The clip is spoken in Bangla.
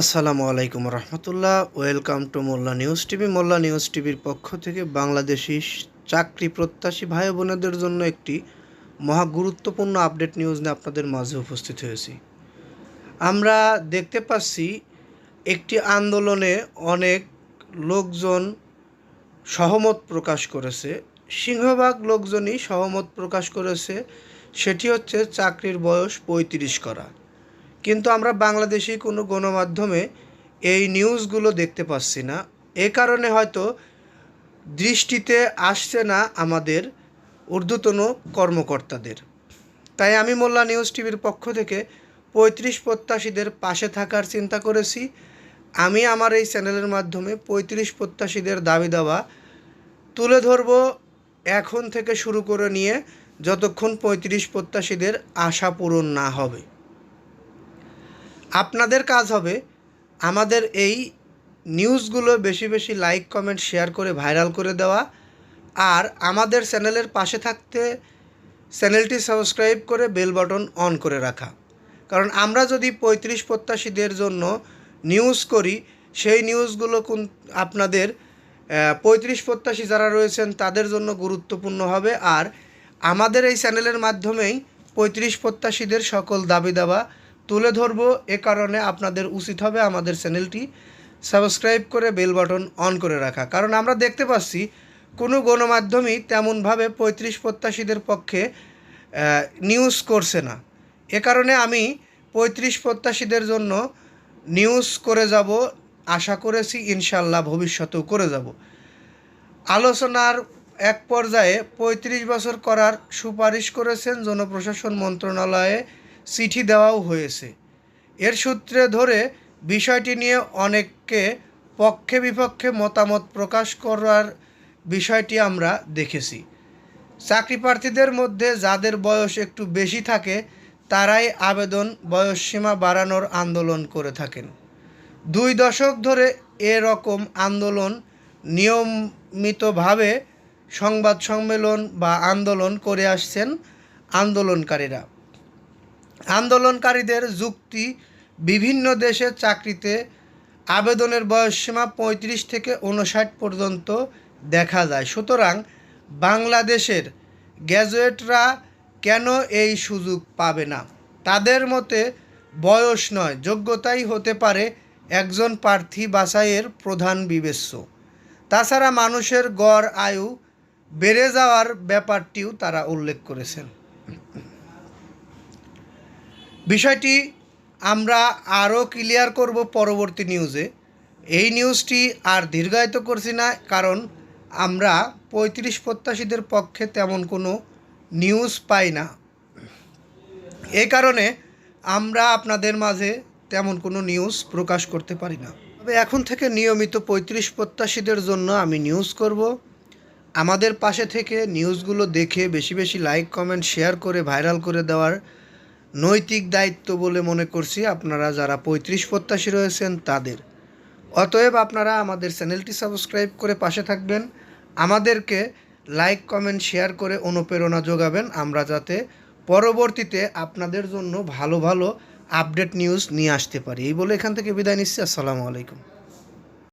আসসালামু আলাইকুম রহমতুল্লাহ। Welcome to Molla news TV. Molla news টিভির পক্ষ থেকে বাংলাদেশি চাকরি প্রত্যাশী ভাই বোনেদের জন্য একটি মহা গুরুত্বপূর্ণ আপডেট নিউজ নিয়ে আপনাদের মাঝে উপস্থিত হয়েছি। আমরা দেখতে পাচ্ছি একটি আন্দোলনে অনেক লোকজন সহমত প্রকাশ করেছে। সিংহভাগ লোকজনই সহমত প্রকাশ করেছে, সেটি হচ্ছে চাকরির বয়স পঁয়ত্রিশ করা। কিন্তু আমরা বাংলাদেশি কোনো গণমাধ্যমে এই নিউজগুলো দেখতে পাচ্ছি না। এ কারণে হয়তো দৃষ্টিতে আসছে না আমাদের ঊর্ধ্বতন কর্মকর্তাদের। তাই আমি মোল্লা নিউজ টিভির পক্ষ থেকে পঁয়ত্রিশ প্রত্যাশীদের পাশে থাকার চিন্তা করেছি। আমি আমার এই চ্যানেলের মাধ্যমে পঁয়ত্রিশ প্রত্যাশীদের দাবি দাওয়া তুলে ধরব এখন থেকে শুরু করে নিয়ে যতক্ষণ পঁয়ত্রিশ প্রত্যাশীদের আশা পূরণ না হবে। আপনাদের কাজ হবে আমাদের এই নিউজগুলো বেশি বেশি লাইক, কমেন্ট, শেয়ার করে ভাইরাল করে দেওয়া। আর আমাদের চ্যানেলের পাশে থাকতে চ্যানেলটি সাবস্ক্রাইব করে বেল বাটন অন করে রাখা। কারণ আমরা যদি পঁয়ত্রিশ প্রত্যাশীদের জন্য নিউজ করি, সেই নিউজগুলো কোন আপনাদের পঁয়ত্রিশ প্রত্যাশী যারা রয়েছেন তাদের জন্য গুরুত্বপূর্ণ হবে। আর আমাদের এই চ্যানেলের মাধ্যমেই পঁয়ত্রিশ প্রত্যাশীদের সকল দাবি দাবা তুলে ধরবো, এ কারণে আপনাদের উচিত হবে আমাদের চ্যানেলটি সাবস্ক্রাইব করে বেল বাটন অন করে রাখা। কারণ আমরা দেখতে পাচ্ছি, কোনো গণমাধ্যমই তেমনভাবে পঁয়ত্রিশ প্রত্যাশীদের পক্ষে নিউজ করছে না। এ কারণে আমি পঁয়ত্রিশ প্রত্যাশীদের জন্য নিউজ করে যাব, আশা করেছি ইনশাল্লাহ ভবিষ্যতেও করে যাব। আলোচনার এক পর্যায়ে পঁয়ত্রিশ বছর করার সুপারিশ করেছেন জনপ্রশাসন মন্ত্রণালয়ে চিঠি দেওয়াও হয়েছে। এর সূত্রে ধরে বিষয়টি নিয়ে অনেককে পক্ষে বিপক্ষে মতামত প্রকাশ করার বিষয়টি আমরা দেখেছি। চাকরি প্রার্থীদের মধ্যে যাদের বয়স একটু বেশি থাকে, তারাই আবেদন বয়সসীমা বাড়ানোর আন্দোলন করে থাকেন। দুই দশক ধরে এরকম আন্দোলন নিয়মিতভাবে সংবাদ সম্মেলন বা আন্দোলন করে আসছেন আন্দোলনকারীরা। আন্দোলনকারীদের যুক্তি, বিভিন্ন দেশে চাকরিতে আবেদনের বয়সসীমা পঁয়ত্রিশ থেকে উনষাট পর্যন্ত দেখা যায়। সুতরাং বাংলাদেশের গ্র্যাজুয়েটরা কেন এই সুযোগ পাবে না? তাদের মতে বয়স নয়, যোগ্যতাই হতে পারে একজন প্রার্থী বাছাইয়ের প্রধান বিবেচ্য। তাছাড়া মানুষের গড়, আয়ু বেড়ে যাওয়ার ব্যাপারটিও তারা উল্লেখ করেছেন। বিষয়টি আমরা আরও ক্লিয়ার করব পরবর্তী নিউজে। এই নিউজটি আর দীর্ঘায়িত করছি না, কারণ আমরা পঁয়ত্রিশ প্রত্যাশীদের পক্ষে তেমন কোনো নিউজ পাই না। এই কারণে আমরা আপনাদের মাঝে তেমন কোনো নিউজ প্রকাশ করতে পারি না। তবে এখন থেকে নিয়মিত পঁয়ত্রিশ প্রত্যাশীদের জন্য আমি নিউজ করব। আমাদের পাশে থেকে নিউজগুলো দেখে বেশি বেশি লাইক, কমেন্ট, শেয়ার করে ভাইরাল করে দেওয়ার নৈতিক দায়িত্ব বলে মনে করছি আপনারা যারা পঁয়ত্রিশ প্রত্যাশী রয়েছেন তাদের। অতএব আপনারা আমাদের চ্যানেলটি সাবস্ক্রাইব করে পাশে থাকবেন। আমাদেরকে লাইক, কমেন্ট, শেয়ার করে অনুপ্রেরণা যোগাবেন। আমরা যাতে পরবর্তীতে আপনাদের জন্য ভালো ভালো আপডেট নিউজ নিয়ে আসতে পারি। এই বলে এখান থেকে বিদায় নিচ্ছি। আসসালামু আলাইকুম।